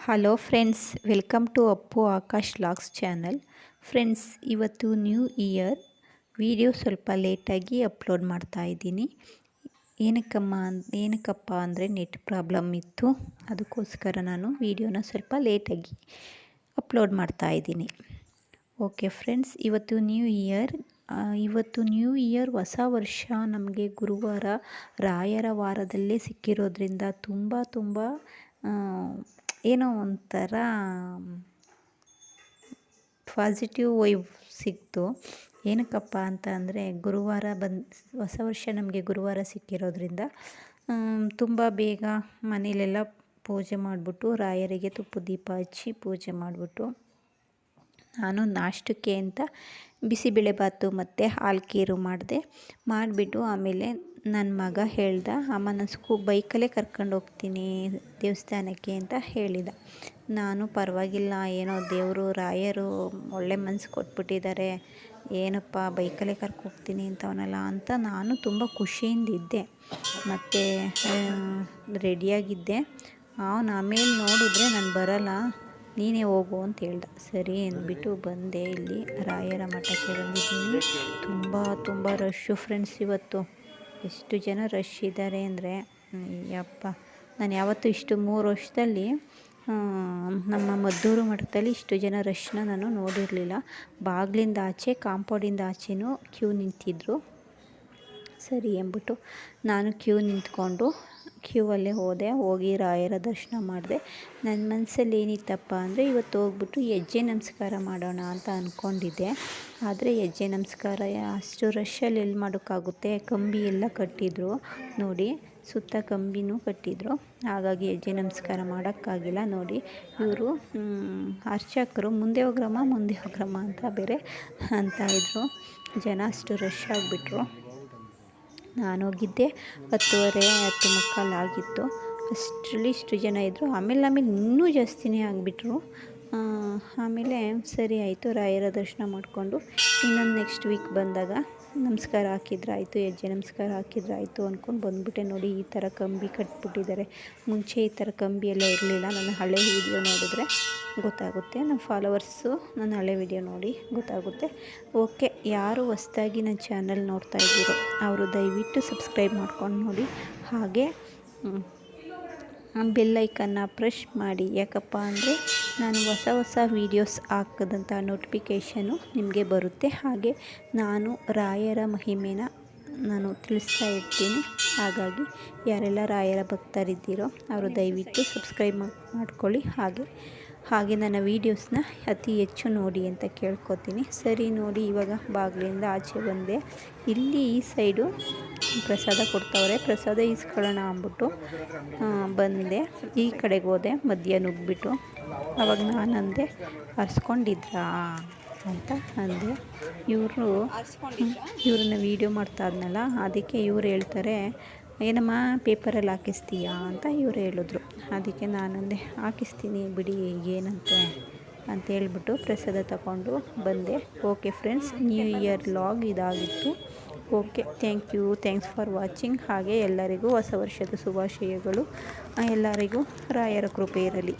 Hello friends welcome to Appu Akash logs channel friends ಇವತ್ತು new year video ಸ್ವಲ್ಪ ಲೇಟಾಗಿ upload ಮಾಡ್ತಾ ಇದ್ದೀನಿ. ಏನಕ್ಕಮ್ಮ ಏನಕ್ಕಪ್ಪ ಅಂದರೆ ನೆಟ್ ಪ್ರಾಬ್ಲಮ್ ಇತ್ತು. ಅದಕ್ಕೋಸ್ಕರ ನಾನು ವಿಡಿಯೋನ ಸ್ವಲ್ಪ ಲೇಟಾಗಿ ಅಪ್ಲೋಡ್ ಮಾಡ್ತಾ ಇದ್ದೀನಿ. ಓಕೆ ಫ್ರೆಂಡ್ಸ್ ಇವತ್ತು ನ್ಯೂ ಇಯರ್ ಇವತ್ತು ನ್ಯೂ ಇಯರ್ ಹೊಸ ವರ್ಷ ನಮಗೆ ಗುರುವಾರ ರಾಯರ ವಾರದಲ್ಲೇ ಸಿಕ್ಕಿರೋದ್ರಿಂದ ತುಂಬ ತುಂಬ ಏನೋ ಒಂಥರ ಪಾಸಿಟಿವ್ ವೈವ್ ಸಿಕ್ತು. ಏನಕ್ಕಪ್ಪ ಅಂತ ಅಂದರೆ, ಗುರುವಾರ ಬಂದು, ಹೊಸ ವರ್ಷ ನಮಗೆ ಗುರುವಾರ ಸಿಕ್ಕಿರೋದ್ರಿಂದ ತುಂಬ ಬೇಗ ಮನೇಲೆಲ್ಲ ಪೂಜೆ ಮಾಡಿಬಿಟ್ಟು, ರಾಯರಿಗೆ ತುಪ್ಪ ದೀಪ ಹಚ್ಚಿ ಪೂಜೆ ಮಾಡಿಬಿಟ್ಟು, ನಾನು ನಾಷ್ಟಕ್ಕೆ ಅಂತ ಬಿಸಿಬೇಳೆಬಾತು ಮತ್ತು ಹಾಲು ಖೀರು ಮಾಡಿದೆ. ಮಾಡಿಬಿಟ್ಟು ಆಮೇಲೆ ನನ್ನ ಮಗ ಹೇಳ್ದ ಅಮ್ಮ ನಾನು ಸ್ಕೂ ಬೈಕಲ್ಲೇ ಕರ್ಕೊಂಡು ಹೋಗ್ತೀನಿ ದೇವಸ್ಥಾನಕ್ಕೆ ಅಂತ ಹೇಳಿದ. ನಾನು ಪರವಾಗಿಲ್ಲ, ಏನೋ ದೇವರು, ರಾಯರು ಒಳ್ಳೆ ಮನಸ್ಸು ಕೊಟ್ಬಿಟ್ಟಿದ್ದಾರೆ ಏನಪ್ಪ ಬೈಕಲ್ಲೇ ಕರ್ಕೊ ಹೋಗ್ತೀನಿ ಅಂತವನಲ್ಲ ಅಂತ ನಾನು ತುಂಬ ಖುಷಿಯಿಂದಿದ್ದೆ ಮತ್ತು ರೆಡಿಯಾಗಿದ್ದೆ. ಅವನು ಆಮೇಲೆ ನೋಡಿದ್ರೆ ನಾನು ಬರಲ್ಲ, ನೀನೇ ಹೋಗು ಅಂತ ಹೇಳ್ದ. ಸರಿ ಅಂದ್ಬಿಟ್ಟು ಬಂದೆ ಇಲ್ಲಿ. ರಾಯರ ಮಠಕ್ಕೆ ಬಂದಿದ್ದೀನಿ. ತುಂಬ ತುಂಬ ರಶ್ಶು ಫ್ರೆಂಡ್ಸ್ ಇವತ್ತು. ಎಷ್ಟು ಜನ ರಶ್ ಇದ್ದಾರೆ ಅಂದರೆ ಯಪ್ಪ, ನಾನು ಯಾವತ್ತೂ ಇಷ್ಟು ಮೂರು ವರ್ಷದಲ್ಲಿ ನಮ್ಮ ಮದ್ದೂರು ಮಠದಲ್ಲಿ ಇಷ್ಟು ಜನ ರಶ್ನ ನಾನು ನೋಡಿರಲಿಲ್ಲ. ಬಾಗಿಲಿಂದ ಆಚೆ, ಕಾಂಪೌಂಡಿಂದ ಆಚೆನೂ ಕ್ಯೂ ನಿಂತಿದ್ದರು ಸರಿ ಅಂದ್ಬಿಟ್ಟು ನಾನು ಕ್ಯೂ ನಿಂತ್ಕೊಂಡು ಕ್ಯೂ ಅಲ್ಲೇ ಹೋದೆ, ಹೋಗಿ ರಾಯರ ದರ್ಶನ ಮಾಡಿದೆ. ನನ್ನ ಮನಸ್ಸಲ್ಲಿ ಏನಿತ್ತಪ್ಪ ಅಂದರೆ ಇವತ್ತು ಹೋಗ್ಬಿಟ್ಟು ಹೆಜ್ಜೆ ನಮಸ್ಕಾರ ಮಾಡೋಣ ಅಂತ ಅಂದ್ಕೊಂಡಿದ್ದೆ ಆದರೆ ಹೆಜ್ಜೆ ನಮಸ್ಕಾರ ಅಷ್ಟು ರಶಲ್ಲಿ ಎಲ್ಲಿ ಮಾಡೋಕ್ಕಾಗುತ್ತೆ? ಕಂಬಿ ಎಲ್ಲ ಕಟ್ಟಿದ್ರು ನೋಡಿ, ಸುತ್ತ ಕಂಬಿನೂ ಕಟ್ಟಿದ್ರು. ಹಾಗಾಗಿ ಹೆಜ್ಜೆ ನಮಸ್ಕಾರ ಮಾಡೋಕ್ಕಾಗಿಲ್ಲ ನೋಡಿ. ಇವರು ಅರ್ಚಕರು ಮುಂದೆ ಹೋಗ್ರಮ್ಮ ಮುಂದೆ ಹೋಗ್ರಮ್ಮ ಅಂತ ಬೇರೆ ಅಂತ ಇದ್ದರು ಜನ ಅಷ್ಟು ರಶ್ ಆಗಿಬಿಟ್ರು ನಾನು ಹೋಗಿದ್ದೆ, ಹತ್ತುವರೆ, ಹತ್ತು ಮುಕ್ಕಾಲು ಆಗಿತ್ತು. ಅಷ್ಟರಲ್ಲಿ ಇಷ್ಟು ಜನ ಇದ್ದರು ಆಮೇಲೆ ಆಮೇಲೆ ಇನ್ನೂ ಜಾಸ್ತಿನೇ ಆಗಿಬಿಟ್ರು. ಆಮೇಲೆ ಸರಿ ಆಯಿತು, ರಾಯರ ದರ್ಶನ ಮಾಡಿಕೊಂಡು ಇನ್ನೊಂದು ನೆಕ್ಸ್ಟ್ ವೀಕ್ ಬಂದಾಗ ನಮಸ್ಕಾರ ಹಾಕಿದ್ರೆ ಆಯಿತು ಹೆಜ್ಜೆ ನಮಸ್ಕಾರ ಹಾಕಿದ್ರೆ ಆಯಿತು ಅಂದ್ಕೊಂಡು ಬಂದುಬಿಟ್ಟೆ ನೋಡಿ, ಈ ಥರ ಕಂಬಿ ಕಟ್ಬಿಟ್ಟಿದ್ದಾರೆ. ಮುಂಚೆ ಈ ಥರ ಕಂಬಿ ಎಲ್ಲ ಇರಲಿಲ್ಲ, ನನ್ನ ಹಳೆ ವೀಡಿಯೋ ನೋಡಿದ್ರೆ ಗೊತ್ತಾಗುತ್ತೆ. ನಮ್ಮ ಫಾಲೋವರ್ಸು ನನ್ನ ಹಳೆ ವೀಡಿಯೋ ನೋಡಿ ಗೊತ್ತಾಗುತ್ತೆ. ಓಕೆ ಯಾರು ಹೊಸ್ದಾಗಿ ನನ್ನ ಚಾನಲ್ ನೋಡ್ತಾ ಇದ್ದೀರೋ ಅವರು ದಯವಿಟ್ಟು ಸಬ್ಸ್ಕ್ರೈಬ್ ಮಾಡ್ಕೊಂಡು ನೋಡಿ. ಹಾಗೆ ಬೆಲ್ಲೈಕನ್ನ ಪ್ರೆಶ್ ಮಾಡಿ, ಯಾಕಪ್ಪ ಅಂದರೆ ನಾನು ಹೊಸ ಹೊಸ ವೀಡಿಯೋಸ್ ಹಾಕದಂಥ ನೋಟಿಫಿಕೇಷನು ನಿಮಗೆ ಬರುತ್ತೆ. ಹಾಗೆ ನಾನು ರಾಯರ ಮಹಿಮೆನ ನಾನು ತಿಳಿಸ್ತಾ ಇರ್ತೀನಿ. ಹಾಗಾಗಿ ಯಾರೆಲ್ಲ ರಾಯರ ಭಕ್ತರಿದ್ದೀರೋ ಅವರು ದಯವಿಟ್ಟು ಸಬ್ಸ್ಕ್ರೈಬ್ ಮಾಡ್ಕೊಳ್ಳಿ. ಹಾಗೆ ಹಾಗೆ ನನ್ನ ವೀಡಿಯೋಸ್ನ ಅತಿ ಹೆಚ್ಚು ನೋಡಿ ಅಂತ ಕೇಳ್ಕೊತೀನಿ. ಸರಿ ನೋಡಿ ಇವಾಗ ಬಾಗಿಲಿಂದ ಆಚೆ ಬಂದೆ. ಇಲ್ಲಿ ಈ ಸೈಡು ಪ್ರಸಾದ ಕೊಡ್ತಾವ್ರೆ. ಪ್ರಸಾದ ಈಸ್ಕೊಳ್ಳೋಣ ಅಂದ್ಬಿಟ್ಟು ಬಂದೆ. ಈ ಕಡೆಗೆ ಹೋದೆ ಮಧ್ಯ ನುಗ್ಗಿಬಿಟ್ಟು. ಅವಾಗ ನಾನು ಅಂದೆ ಹರ್ಸ್ಕೊಂಡಿದ್ರಾ ಅಂತ ಅಂದೆ. ಇವರು ಇವ್ರನ್ನ ವೀಡಿಯೋ ಮಾಡ್ತಾ ಇದ್ನಲ್ಲ, ಅದಕ್ಕೆ ಇವ್ರು ಹೇಳ್ತಾರೆ, ಏನಮ್ಮ, ಪೇಪರಲ್ಲಿ ಹಾಕಿಸ್ತೀಯಾ? ಅಂತ ಇವ್ರು ಹೇಳಿದ್ರು. ಅದಕ್ಕೆ ನಾನಂದೆ ಹಾಕಿಸ್ತೀನಿ ಬಿಡಿ, ಏನಂತೆ? ಅಂತ ಹೇಳ್ಬಿಟ್ಟು ಪ್ರಸಾದ ತಗೊಂಡು ಬಂದೆ. Okay friends new year log ಇದಾಗಿತ್ತು. Okay thank you thanks for watching ಹಾಗೆ ಎಲ್ಲರಿಗೂ ಹೊಸ ವರ್ಷದ ಶುಭಾಶಯಗಳು. ಎಲ್ಲರಿಗೂ ರಾಯರ ಕೃಪೆ ಇರಲಿ.